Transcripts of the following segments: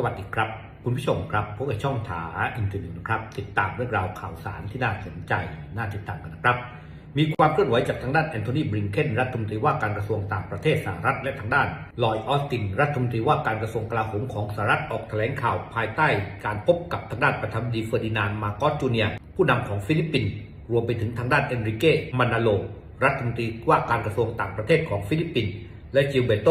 สวัสดีครับ คุณผู้ชมครับพบกับช่องถาอินเทอร์เน็ตนะครับ ติดตามเรื่องราวข่าวสารที่น่าสนใจน่าติดตามกันนะครับ มีความเคลื่อนไหวจากทางด้านแอนโทนีบริงเคนรัฐมนตรีว่าการกระทรวงต่างประเทศสหรัฐและทางด้านลอยออสตินรัฐมนตรีว่าการกระทรวงกลาโหมของสหรัฐออกแถลงข่าวภายใต้ การพบกับทางด้านประธานดีเฟอร์ดินานมาโกสจูเนียผู้นำของฟิลิปปินส์รวมไปถึงทางด้านเอนริเกมานาโลรัฐมนตรีว่าการกระทรวงต่างประเทศของฟิลิปปินส์และจิลเบโต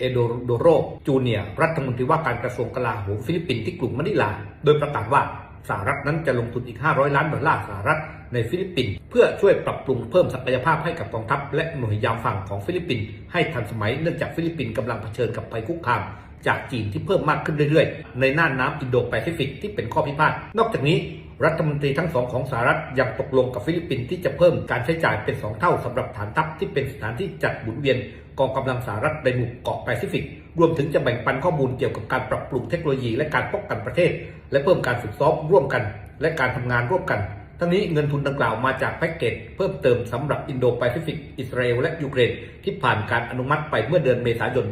เอโดโดโรจูเนียรัฐมนตรีว่าการกระทรวงกลาโหมฟิลิปปินส์ที่กรุงมะนิลา โดยประกาศว่าสหรัฐนั้นจะลงทุนอีก 500 ล้านดอลลาร์สหรัฐในฟิลิปปินส์เพื่อช่วยปรับปรุงเพิ่มศักยภาพให้กับกองทัพ และหน่วยยามฝั่งของฟิลิปปินส์ให้ทันสมัยเนื่องจากฟิลิปปินส์กำลังเผชิญกับภัยคุกคาม จากจีนที่เพิ่มมากขึ้นเรื่อยๆ ในน่านน้ำอินโดแปซิฟิกที่เป็นข้อพิพาทนอกจากนี้รัฐมนตรีทั้งสองของสหรัฐยังตกลงกับฟิลิปปินส์ที่จะเพิ่มการใช้จ่ายเป็น 2 เท่าสำหรับฐานทัพที่เป็นสถานที่จัดหมุนเวียนกองกำลังสหรัฐในหมู่เกาะแปซิฟิก รวมถึงจะแบ่งปันข้อมูลเกี่ยวกับการปรับปรุงเทคโนโลยี และการป้องกันประเทศ และเพิ่มการฝึกซ้อมร่วมกัน และการทำงานร่วมกัน ทั้งนี้เงินทุนดังกล่าวมาจากแพ็กเกจเพิ่มเติมสำหรับอินโดแปซิฟิก อิสราเอลและยูเครนที่ผ่านการอนุมัติไปเมื่อเดือนเมษายน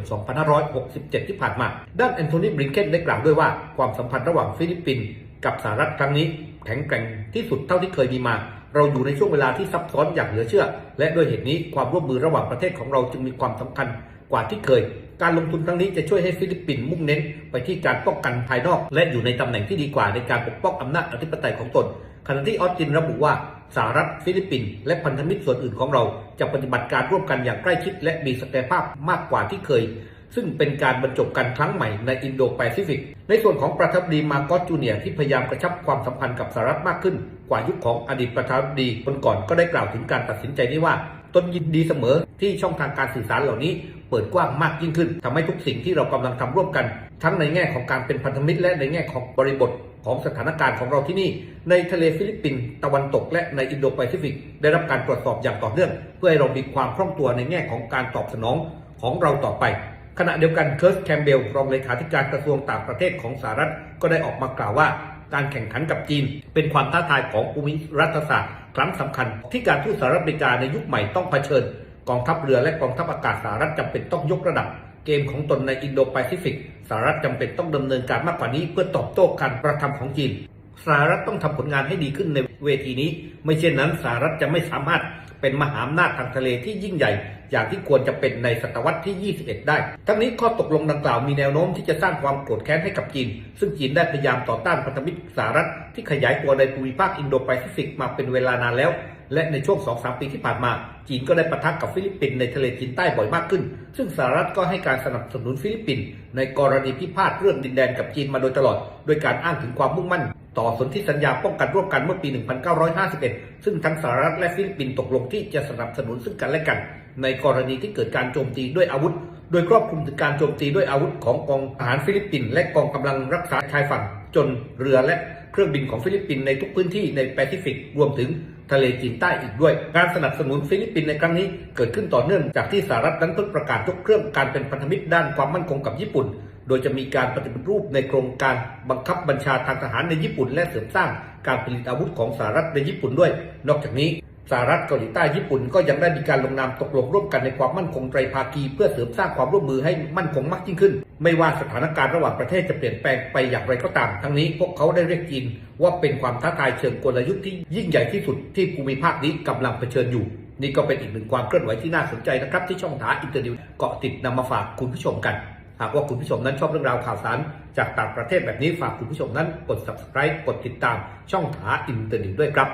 2567 ที่ผ่านมา ด้านแอนโทนีบริงเคนได้กล่าวด้วยว่า ความสัมพันธ์ระหว่างฟิลิปปินส์กับสหรัฐครั้งนี้แข็งแกร่งที่สุดเท่าที่เคยมีมา เราอยู่ในช่วงเวลาที่ซับซ้อนอย่างเหลือเชื่อ และด้วยเหตุนี้ความร่วมมือระหว่างประเทศของเราจึงมีความสำคัญกว่าที่เคย การลงทุนครั้งนี้จะช่วยให้ฟิลิปปินส์มุ่งเน้น ไปที่การป้องกันภายนอก และอยู่ในตำแหน่งที่ดีกว่าในการปกป้องอำนาจอธิปไตยของตนขณะที่ออสตินระบุว่าสหรัฐฟิลิปปินส์และพันธมิตรส่วนอื่นของเราจะปฏิบัติการร่วมกันอย่างใกล้ชิด และมีศักยภาพมากกว่าที่เคย ซึ่งเป็นการบรรจบกันครั้งใหม่ในอินโดแปซิฟิก ในส่วนของประธานาธิบดีมาโกสจูเนียที่พยายามกระชับความสัมพันธ์กับสหรัฐมากขึ้น กว่ายุคของอดีตประธานาธิบดีคนก่อนก็ได้กล่าวถึงการตัดสินใจนี้ว่าตนยินดีเสมอที่ช่องทางการสื่อสารเหล่านี้ เปิดกว้างมากยิ่งขึ้นทำให้ทุกสิ่งที่เรากำลังทำร่วมกัน ทั้งในแง่ของการเป็นพันธมิตรและในแง่ของบริบทของสถานการณ์ของเราที่นี่ ในทะเลฟิลิปปินส์ตะวันตกและในอินโดแปซิฟิก ได้รับการตรวจสอบอย่างต่อเนื่อง เพื่อให้เรามีความคล่องตัวในแง่ของการตอบสนองของเราต่อไป ขณะเดียวกันเคิร์สแคมเบลรองเลขาธิการกระทรวงต่างประเทศของสหรัฐก็ได้ออกมากล่าวว่าการแข่งขันกับจีน เป็นความท้าทายของภูมิรัฐศาสตร์ครั้งสำคัญ ที่การทูตสหรัฐอเมริกาในยุคใหม่ต้องเผชิญ กองทัพเรือและกองทัพอากาศสหรัฐจำเป็นต้องยกระดับ เกมของตนในอินโดแปซิฟิกสหรัฐจำเป็นต้องดำเนินการมากกว่านี้เพื่อตอบโต้การกระทำของจีน สหรัฐต้องทำผลงานให้ดีขึ้นในเวทีนี้ ไม่เช่นนั้นสหรัฐจะไม่สามารถเป็นมหาอำนาจทางทะเลที่ยิ่งใหญ่ อย่างที่ควรจะเป็นในศตวรรษที่ 21 ได้ ทั้งนี้ข้อตกลงดังกล่าวมีแนวโน้มที่จะสร้างความโกรธแค้นให้กับจีน ซึ่งจีนได้พยายามต่อต้านพันธมิตรสหรัฐที่ขยายตัวในภูมิภาคอินโดแปซิฟิกมาเป็นเวลานานแล้ว และในช่วง2-3ปีที่ผ่านมา จีนก็ได้ปะทะกับฟิลิปปินส์ในทะเลจีนใต้บ่อยมากขึ้น ซึ่งสหรัฐก็ให้การสนับสนุนฟิลิปปินส์ในกรณีพิพาทเรื่องดินแดนกับจีนมาโดยตลอด โดยการอ้างถึงความมุ่งมั่น ต่อสนธิสัญญาป้องกันร่วมกันเมื่อปี 1951 ซึ่งทั้งสหรัฐและฟิลิปปินส์ตกลงที่จะสนับสนุนซึ่งกันและกัน ในกรณีที่เกิดการโจมตีด้วยอาวุธ โดยครอบคลุมถึงการโจมตีด้วยอาวุธของกองทหารฟิลิปปินส์และกองกำลังรักษาชายฝั่งจนเรือและ เครื่องบินของฟิลิปปินส์ในทุกพื้นที่ในแปซิฟิกรวมถึงทะเลจีนใต้อีกด้วย การสนับสนุนฟิลิปปินส์ในครั้งนี้เกิดขึ้นต่อเนื่องจากที่สหรัฐนั้นเพิ่งประกาศยกเครื่องการเป็นพันธมิตรด้านความมั่นคงกับญี่ปุ่น โดยจะมีการปฏิบัติรูปในโครงการบังคับบัญชาทางทหารในญี่ปุ่น และเสริมสร้างการผลิตอาวุธของสหรัฐในญี่ปุ่นด้วย นอกจากนี้ สหรัฐเกาหลีใต้ญี่ปุ่นก็ยังได้มีการลงนามตกลงร่วมกันในความมั่นคงไตรภาคีเพื่อเสริมสร้างความร่วมมือให้มั่นคงมากยิ่งขึ้น ไม่ว่าสถานการณ์ระหว่างประเทศจะเปลี่ยนแปลงไปอย่างไรก็ตาม ทั้งนี้พวกเขาได้เรียกจีนว่าเป็นความท้าทายเชิงกลยุทธ์ที่ยิ่งใหญ่ที่สุดที่ภูมิภาคนี้กำลังเผชิญอยู่ นี่ก็เป็นอีกหนึ่งความเคลื่อนไหวที่น่าสนใจนะครับที่ช่องถาอินเตอร์นิวเกาะติดนำมาฝากคุณผู้ชมกันหากว่าคุณผู้ชมนั้นชอบเรื่องราวข่าวสาร จากต่างประเทศแบบนี้ฝากคุณผู้ชมนั้นกด subscribe กดติดตามช่องถาอินเตอร์นิวด้วยครับ